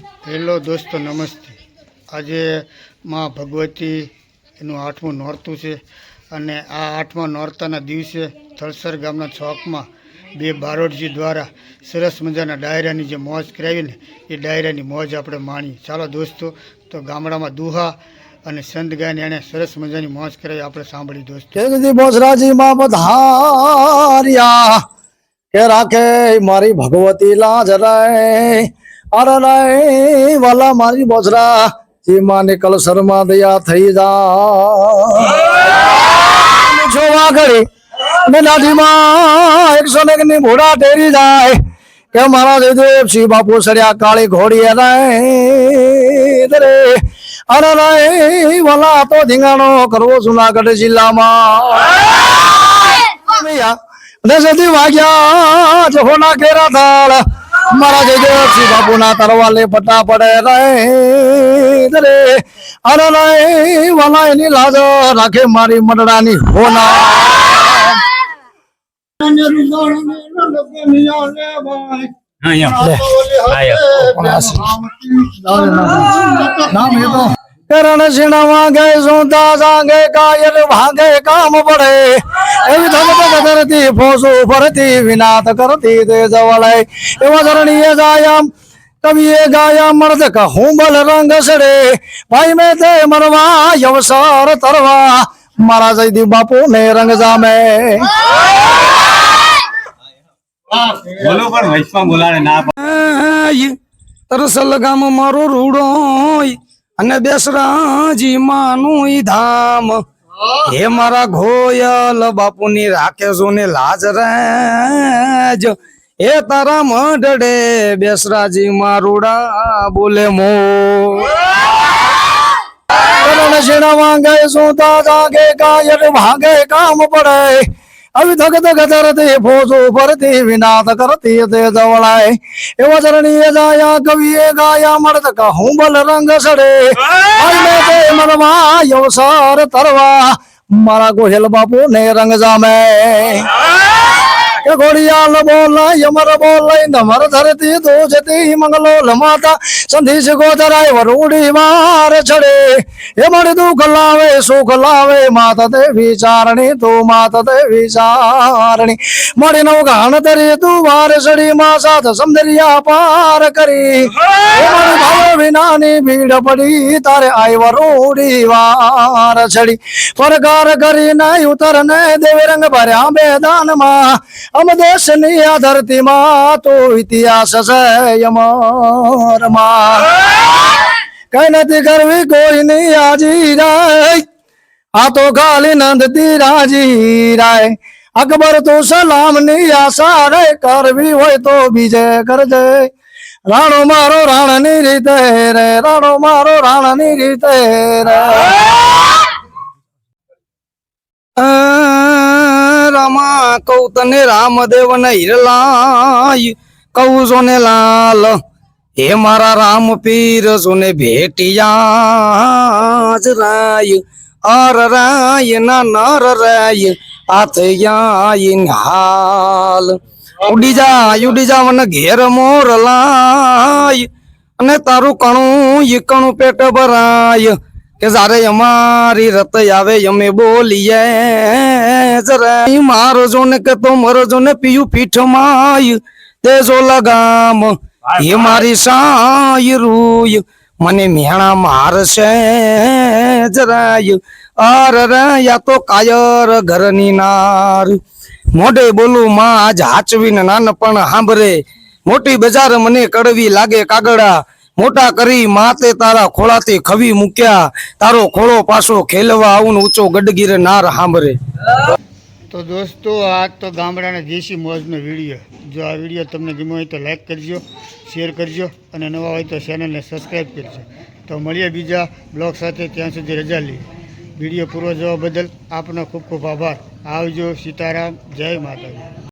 Hello દોસ્તો, નમસ્તે. આજે માં ભગવતી આઠમું નોરતું છે અને આ આઠમા નોરતાના દિવસે થળસર ગામના ચોકમાં બે બારોટજી દ્વારા સરસ મજાના ડાયરાની જે મોજ કરાવીને એ ડાયરાની મોજ આપણે માણી. ચાલો દોસ્તો, તો ગામડામાં દુહા અને સંત ગાયને એને સરસ મજાની મોજ કરાવી. આપણે સાંભળી દોસ્તો. કેગદી બોસરાજી માં પધાર્યા. કે રાખે મારી ભગવતી લાજ રે. અરે રે વાલા મારી બોસરા જી માં નિકલ શર્મા દયા થઈ જા જોવા વાઘડી ને નાથી માં એકસો ને ની ભોડા ટેરી જાય. કે મારા શ્રી બાપુ સડ્યા કાળી ઘોડી રે રે. અરે રે વાલા તો ધીંગાણો કરવો જુનાગઢ જિલ્લામાં. વાગ્યા જહોના કેરા થાળ. મારા જય દેવસી બાપુના તરવાલે પટા પડે રે. રે અરે રે વાલા એની લાજ રાખે મારી મંડળાની હોના. નામ એ તો. કરણ છીણ વાગે સુતા જાગે કાયર ભાગે કામ પડે. એવી ધમક કરતી ફોસુ ફરતી વિનાત કરતી તે જવળાય એવા ધરણીએ જાયામ કવિએ ગાયા મર્દ કહુંબલ રંગ સડે. ભાઈ મેં તે મરવા અવસર તરવા. મારા જયદી બાપુ ને રંગ જામે. બોલો પણ વૈશ્વમાં બોલાડે ના. તરસલ ગામ મારો રૂડો અને બેસરાજી માનું ઈ ધામ. હે. મારા ઘોયલ બાપુની રાખે ને લાજ રેજ. એ તારા મઢડે બેસરાજી મારુડા બોલે મો. કરણ શેણા વાંગે સુતા જાગે કાયર ભાગે કામ પડે. ધગ ધરતી ફોજો ફરતી વિનાથ કરતે તે જવળાય. એવો ચરણીએ જાયા કવિએ ગાયા, મળત કહું બલ રંગ સડે. આઈને તે મનમાં યવસાર તરવા. મારા ગોહેલ બાપુ ને રંગ જામે. ઘોડિયાલ બોલાય યમર બોલાય નમર ધરતી દોજતી મંગલો લમાતા સંધીશ ગોધરાય વરૂડી માર છડે. એ મળી દુઃખ લાવે, સુખ લાવે, માતા દેવી ચારણી, તું માતા દેવી ચારણી. મળી નવ ગાણ તરી તું વાર સડી, માં સાથ સમદરિયા પાર કરી. એ મળી ભાવ વિનાની ભીડ પડી, તારે આઈ વરુડી વાર છડી. પરકાર કરી નાય ઉતર ને દેવ રંગ ભર્યા બેદાનમાં અમ દેશની આ ધરતીમાં તો ઇતિહાસ છે અમરમાં કઈ નથી કરવી કોઈ ની આજી રાય આ તો ખાલી નંદતી રાજી રાય અકબર તો સલામની આશા રે કરવી હોય તો બીજે કરજે રાણો મારો રાણની રીતે રે રાણો મારો રાણની રીતે રે રામા કઉ તને રામદેવ ને હિરલાય. કઉ છો ને લાલ, હે મારા રામ પીર, સોને ભેટિયા રાય. અર રાય ના નર રાય આથ યાય હાલ. ઉડી જા ઉડી જા મને ઘેર મોર લાય. અને તારું કણું ઈ કણું પેટ ભરાય. કે જારે અમારી રત આવે અમે બોલીએ જરા મારો જો ને કે તો મરો જો ને પીયું પીઠ માય તેજો લગામ એ મારી સાય રૂય મને મેણા મારશે જરાય અર યા તો કાયર ઘરની નાર. મોઢે બોલું માં આજ હાચવીને નાનપણ સાંભરે મોટી બજાર મને કડવી લાગે કાગડા મોટા કરી માતે તારા ખોળાથી ખવી મૂક્યા. તારો ખોળો પાછો ખેલવા આવું ઊંચો ગડગીરે નાર સાંભળે તો દોસ્તો આ તો ગામડાના દેશી મોજનો વીડિયો. જો આ વીડિયો તમને ગમ્યો હોય તો લાઈક કરજો શેર કરજો અને નવા હોય તો ચેનલને સબસ્ક્રાઈબ કરજો. તો મળીએ બીજા બ્લોગ સાથે, ત્યાં સુધી રજા લઈએ વીડિયો પૂરો જોવા બદલ આપનો ખૂબ ખૂબ આભાર. આવજો સીતારામ, જય માતાજી.